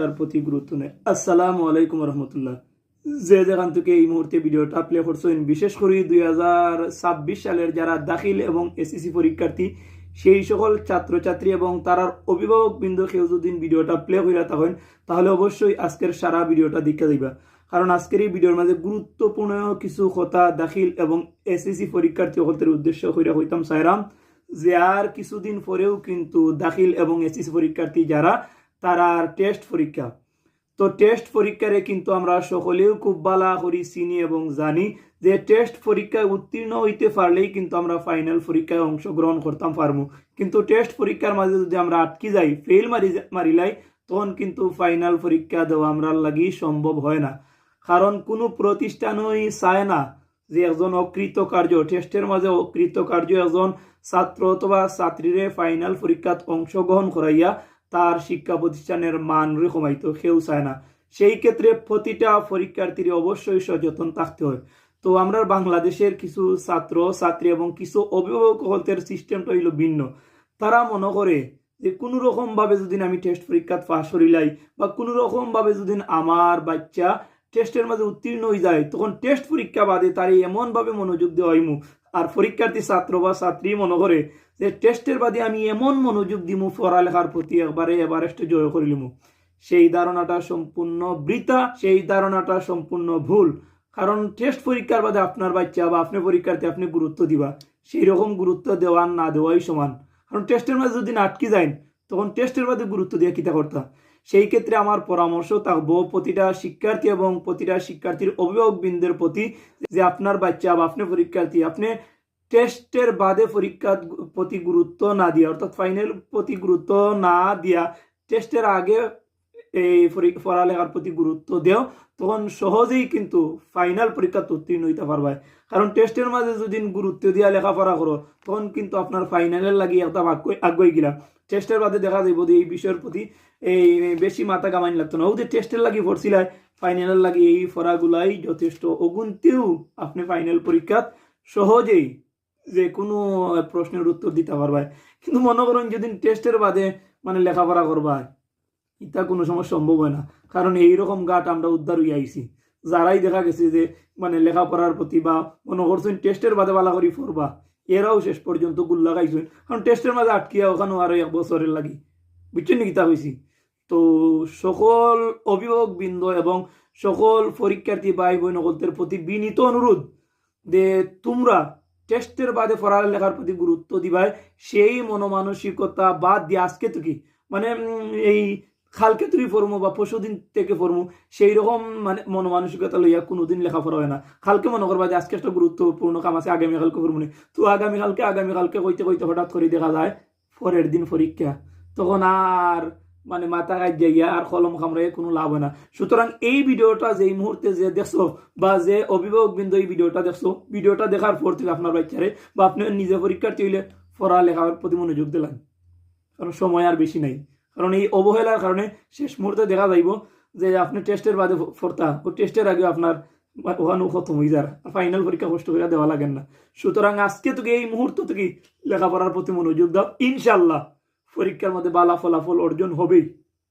তার প্রতি গুরুত্ব নেয়। আসসালামু আলাইকুম রহমতুল্লাহ যে যেখান থেকে এই মুহূর্তে ভিডিওটা প্লে করছেন, বিশেষ করে দুই হাজার ছাব্বিশ সালের যারা দাখিল এবং এসএসসি পরীক্ষার্থী, সেই সকল ছাত্রছাত্রী এবং তার অভিভাবক বিন্দু কেউ যদি ভিডিওটা প্লে করে থাকেন, তাহলে অবশ্যই আজকের সারা ভিডিওটা দীক্ষা দিবা কারণ আজকের এই ভিডিওর মাঝে গুরুত্বপূর্ণ কিছু কথা দাখিল এবং এসএসসি পরীক্ষার্থী সকলের উদ্দেশ্য হইরা হইতাম সাইরাম, যে আর কিছুদিন পরেও কিন্তু দাখিল এবং এসএসসি পরীক্ষার্থী যারা তারা টেস্ট পরীক্ষা। তো টেস্ট পরীক্ষারে কিন্তু আমরা সকলেও খুব বালা করি, চিনি এবং জানি যে টেস্ট পরীক্ষায় উত্তীর্ণ হইতে পারলেই কিন্তু আমরা ফাইনাল পরীক্ষায় অংশগ্রহণ করতাম পারব কিন্তু টেস্ট পরীক্ষার মাঝে যদি আমরা আটকে যাই ফেল মারি মারিলাই, তখন কিন্তু ফাইনাল পরীক্ষা দেওয়া আমরা লাগি সম্ভব হয় না। কারণ কোনো প্রতিষ্ঠানই চায় না যে একজন অকৃতকার্য টেস্টের মাঝে অকৃতকার্য একজন ছাত্র অথবা ছাত্রীরে ফাইনাল পরীক্ষাত অংশগ্রহণ করাইয়া তার শিক্ষা প্রতিষ্ঠানের মান কমাইতো কেউ চায় না। সেই ক্ষেত্রে প্রতিটা পরীক্ষার্থীর অবশ্যই সচেতন থাকতে হয়। তো আমরা বাংলাদেশের কিছু ছাত্র, ছাত্রী এবং কিছু অভিভাবকদের সিস্টেমটা হইল ভিন্ন। তারা মনে করে যে কোনো রকমভাবে যদি আমি টেস্ট পরীক্ষা পাশ করিলাই বা কোনো রকমভাবে যদি আমার বাচ্চা টেস্টের মাঝে উত্তীর্ণ হয়ে যায়, তখন টেস্ট পরীক্ষা বাদে তার এমনভাবে মনোযোগ দেওয়া হইমু। আর পরীক্ষার্থী ছাত্র বা ছাত্রী মনে করে যে, টেস্টের বাদে আমি এমন মনোযোগ দিমু, পড়ালেখার প্রতি একবারে এভারেস্ট জয় করিলিমু সেই ধারণাটা সম্পূর্ণ বৃথা, সেই ধারণাটা সম্পূর্ণ ভুল। কারণ টেস্ট পরীক্ষার বাদে আপনার বাচ্চা বা আপনি পরীক্ষার্থী, আপনি গুরুত্ব দিবা। সেই রকম গুরুত্ব দেওয়া না দেওয়াই সমান। কারণ টেস্টের মাঝে যদি আটকে যায় তখন টেস্টের বাদে গুরুত্ব দিয়ে কিতা করতাম সেই ক্ষেত্রে আমার পরামর্শ থাকব প্রতিটা শিক্ষার্থী এবং প্রতিটা শিক্ষার্থীর অভিভাবকবৃন্দের প্রতি যে আপনার বাচ্চা বা আপনি পরীক্ষার্থী, আপনি টেস্টের বাদে পরীক্ষার প্রতি গুরুত্ব না দিয়া, অর্থাৎ ফাইনাল প্রতি গুরুত্ব না দিয়া টেস্টের আগে এই পড়ালেখার প্রতি গুরুত্ব দেও, তখন সহজেই কিন্তু ফাইনাল পরীক্ষা উত্তীর্ণ হইতে পারবে কারণ টেস্টের মাঝে যদি গুরুত্ব দিয়া লেখাপড়া করো, তখন কিন্তু আপনার ফাইনালের লাগি একটা আগ্রহী গিলা। টেস্টের বাদে দেখা যাইব যে এই বিষয়ের প্রতি এই বেশি মাথা কামাইন লাগতো না। ও যে টেস্টের লাগি পড়ছিলাই ফাইনালের লাগি এই ফরাগুলাই যথেষ্ট অগুনতেও আপনি ফাইনাল পরীক্ষা সহজেই যে কোনো প্রশ্নের উত্তর দিতে পারবায় কিন্তু মনে করেন, যেদিন টেস্টের বাদে মানে লেখাপড়া করবায় ইটা কোনো সময় সম্ভব হয় না। কারণ এইরকম গাট আমরা উদ্ধার হয়ে আইছি। যারাই দেখা গেছে যে মানে লেখাপড়ার প্রতি বা মনে করছেন টেস্টের বাদে বালা করি পড়বা এরাও শেষ পর্যন্ত গুল লাগাইছেন কারণ টেস্টের মাঝে আটকিয়া ওখানেও আরও এক বছরের লাগি। বুঝছেন নি কিতা হয়েছি তো সকল অভিভাবক বৃন্দ এবং সকল পরীক্ষার্থী ভাই বোন সকলদের প্রতি বিনীত অনুরোধ যে, তোমরা টেস্টের বাদে পড়ালেখার প্রতি গুরুত্ব দিবায় সেই মনোমানসিকতা বাদ দিয়ে আজকে তো কি মানে এই খালকে তুই পড়মু বা পশুদিন থেকে পড়মু সেই রকম মানে মনোমানসিকতা লইয়া কোনোদিন লেখাপড়া হয় না। খালকে মনে করবা যে আজকে একটা গুরুত্বপূর্ণ কাম আছে, আগামী আগামীকালকে পড়মু তো আগামীকালকে আগামীকালকে কইতে কইতে হঠাৎ করে দেখা যায়, পরের দিন পরীক্ষা। তখন আর মানে মাথা কাজ যাইয়া আর কলম খামড়াই কোনো লাভ হয় না। সুতরাং এই ভিডিওটা যে মুহূর্তে যে দেখছ বা যে অভিভাবক বিন্দু এই ভিডিওটা দেখছ, ভিডিওটা দেখার পর থেকে আপনার বাচ্চারে বা আপনি নিজে পরীক্ষার্থী হইলে পড়ালেখার প্রতি মনোযোগ দিলেন। কারণ সময় আর বেশি নাই। কারণ এই অবহেলার কারণে শেষ মুহূর্তে দেখা যাইব যে আপনি টেস্টের বাদে ফোরতা ও টেস্টের আগে আপনার ওখানে খতম হয়ে যার ফাইনাল পরীক্ষা কষ্ট করে দেওয়া লাগেন না। সুতরাং আজকে থেকে এই মুহূর্ত থেকে লেখাপড়ার প্রতি মনোযোগ দাও ইনশাল্লাহ পরীক্ষার মধ্যে বালা ফলাফল অর্জন হবেই।